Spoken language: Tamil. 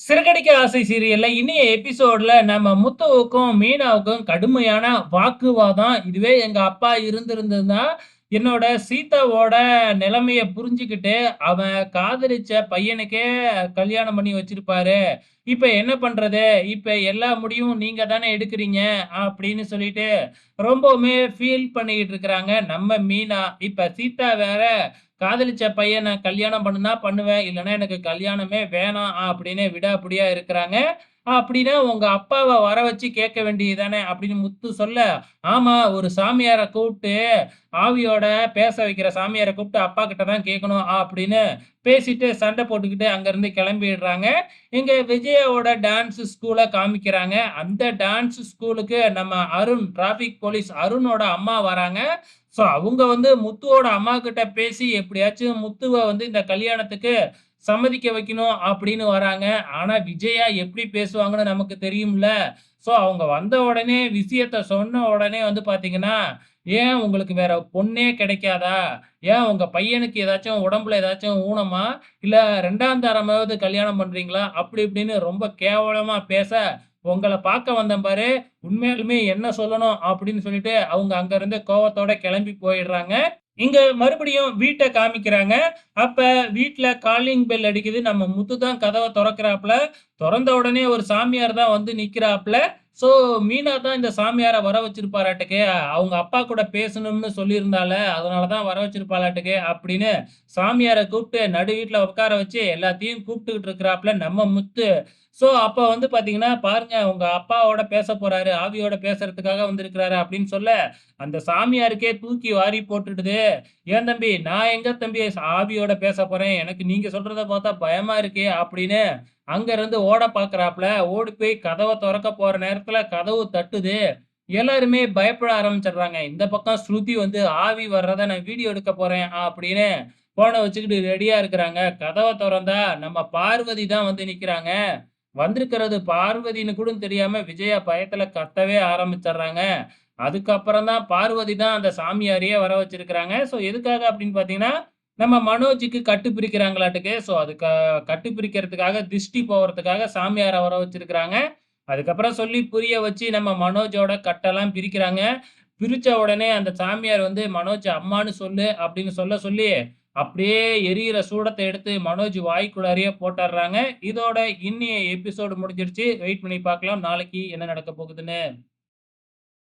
சிறகடிக்க ஆசை சீரியல்ல இனிய எபிசோட்ல நம்ம முத்துவுக்கும் மீனாவுக்கும் கடுமையான வாக்குவாதம். இதுவே எங்க அப்பா இருந்திருந்ததுன்னா என்னோட சீதாவோட நிலைமைய புரிஞ்சுக்கிட்டு அவன் காதலிச்ச பையனுக்கே கல்யாணம் பண்ணி வச்சிருப்பாரு இப்ப என்ன பண்றது இப்ப எல்லா முடிவும் நீங்க தானே எடுக்கிறீங்க அப்படின்னு சொல்லிட்டு ரொம்பவுமே ஃபீல் பண்ணிக்கிட்டு இருக்கிறாங்க நம்ம மீனா இப்ப சீதா வேற காதலிச்ச பையனை கல்யாணம் பண்ணுனா பண்ணுவேன். இல்லைன்னா எனக்கு கல்யாணமே வேணாம் அப்படின்னு விடாப்பிடியா இருக்கிறாங்க. அப்படின்னா உங்க அப்பாவை வர வச்சு கேட்க வேண்டியது தானே அப்படின்னு முத்து சொல்ல, ஆமா ஒரு சாமியாரை கூப்பிட்டு ஆவியோட பேச வைக்கிற சாமியார கூப்பிட்டு அப்பா கிட்ட தான் கேட்கணும் அப்படின்னு பேசிட்டு சண்டை போட்டுக்கிட்டு அங்கேருந்து கிளம்பிடுறாங்க. இங்க விஜயாவோட டான்ஸ் ஸ்கூலை காமிக்கிறாங்க. அந்த டான்ஸ் ஸ்கூலுக்கு நம்ம அருண் டிராபிக் போலீஸ் அருணோட அம்மா வராங்க. ஸோ அவங்க வந்து முத்துவோட அம்மா கிட்ட பேசி எப்படியாச்சும் முத்துவை வந்து இந்த கல்யாணத்துக்கு சம்மதிக்க வைக்கணும் அப்படின்னு வராங்க. ஆனா விஜயா எப்படி பேசுவாங்கன்னு நமக்கு தெரியும்ல. ஸோ அவங்க வந்த உடனே விஷயத்த சொன்ன உடனே வந்து பாத்தீங்கன்னா "ஏன் உங்களுக்கு வேற பொண்ணே கிடைக்காதா? ஏன் உங்க பையனுக்கு ஏதாச்சும் உடம்புல ஏதாச்சும் ஊனமா? இல்ல ரெண்டாம் தரமாவது கல்யாணம் பண்றீங்களா?" அப்படி இப்படின்னு ரொம்ப கேவலமா பேச, உங்களை பார்க்க வந்தேன் பாரு, உண்மையாலுமே என்ன சொல்லணும்?" அப்படின்னு சொல்லிட்டு அவங்க அங்கருந்து கோவத்தோட கிளம்பி போயிடுறாங்க. இங்க மறுபடியும் வீட்டை காமிக்கிறாங்க. அப்ப வீட்டுல காலிங் பெல் அடிக்குது. நம்ம முத்து தான் கதவை திறக்கிறாப்புல திறந்த உடனே ஒரு சாமியார் தான் வந்து நிக்கிறாப்ல. ஸோ மீனா தான் இந்த சாமியாரை வர வச்சிருப்பாராட்டுக்கு. அவங்க அப்பா கூட பேசணும்னு சொல்லியிருந்தால, அதனால தான் வர வச்சிருப்பாளாட்டுக்கு அப்படின்னு சாமியாரை கூப்பிட்டு நடு வீட்டில் உட்கார வச்சு எல்லாத்தையும் கூப்பிட்டுக்கிட்டு இருக்கிறாப்ல நம்ம முத்து. ஸோ அப்போ வந்து பார்த்தீங்கன்னா, பாருங்க உங்க அப்பாவோட பேச போறாரு. ஆவியோட பேசுறதுக்காக வந்திருக்கிறாரு அப்படின்னு சொல்ல, அந்த சாமியாருக்கே தூக்கி வாரி போட்டுடுது. "ஏன் தம்பி, நான் எங்க தம்பி ஆவியோட பேச போறேன். எனக்கு நீங்க சொல்றத பார்த்தா பயமா இருக்கே" அப்படின்னு அங்க இருந்து ஓட பார்க்குறாப்ல. ஓடி போய் கதவை திறக்க போற நேரத்துல கதவு தட்டுது. எல்லாருமே பயப்பட ஆரம்பிச்சிடுறாங்க இந்த பக்கம் ஸ்ருதி வந்து ஆவி வர்றத நான் வீடியோ எடுக்க போறேன் அப்படின்னு போனை வச்சுக்கிட்டு ரெடியா இருக்கிறாங்க. கதவை திறந்தா நம்ம பார்வதி தான் வந்து நிக்கிறாங்க. வந்திருக்கிறது பார்வதின்னு கூட தெரியாம விஜயா பயத்துல கத்தவே ஆரம்பிச்சிடுறாங்க அதுக்கப்புறம் தான் பார்வதி தான் அந்த சாமியாரையே வர வச்சிருக்கிறாங்க. ஸோ எதுக்காக அப்படின்னு பார்த்தீங்கன்னா, நம்ம மனோஜுக்கு கட்டு பிரிக்கிறாங்களாட்டுக்கு. ஸோ அதுக்கு கட்டு பிரிக்கிறதுக்காக, திஷ்டி போகிறதுக்காக சாமியாரை வர வச்சிருக்கிறாங்க. அதுக்கப்புறம் சொல்லி புரிய வச்சு நம்ம மனோஜோட கட்டெல்லாம் பிரிக்கிறாங்க. பிரித்த உடனே அந்த சாமியார் வந்து "மனோஜ் அம்மான்னு சொல்லு" அப்படின்னு சொல்ல சொல்லி, அப்படியே எரியிற சூடத்தை எடுத்து மனோஜ் வாய்க்குள்ளாரையே போட்டுடுறாங்க இதோட இன்னைய எபிசோடு முடிஞ்சிருச்சு. வெயிட் பண்ணி பார்க்கலாம். நாளைக்கு என்ன நடக்க போகுதுன்னு.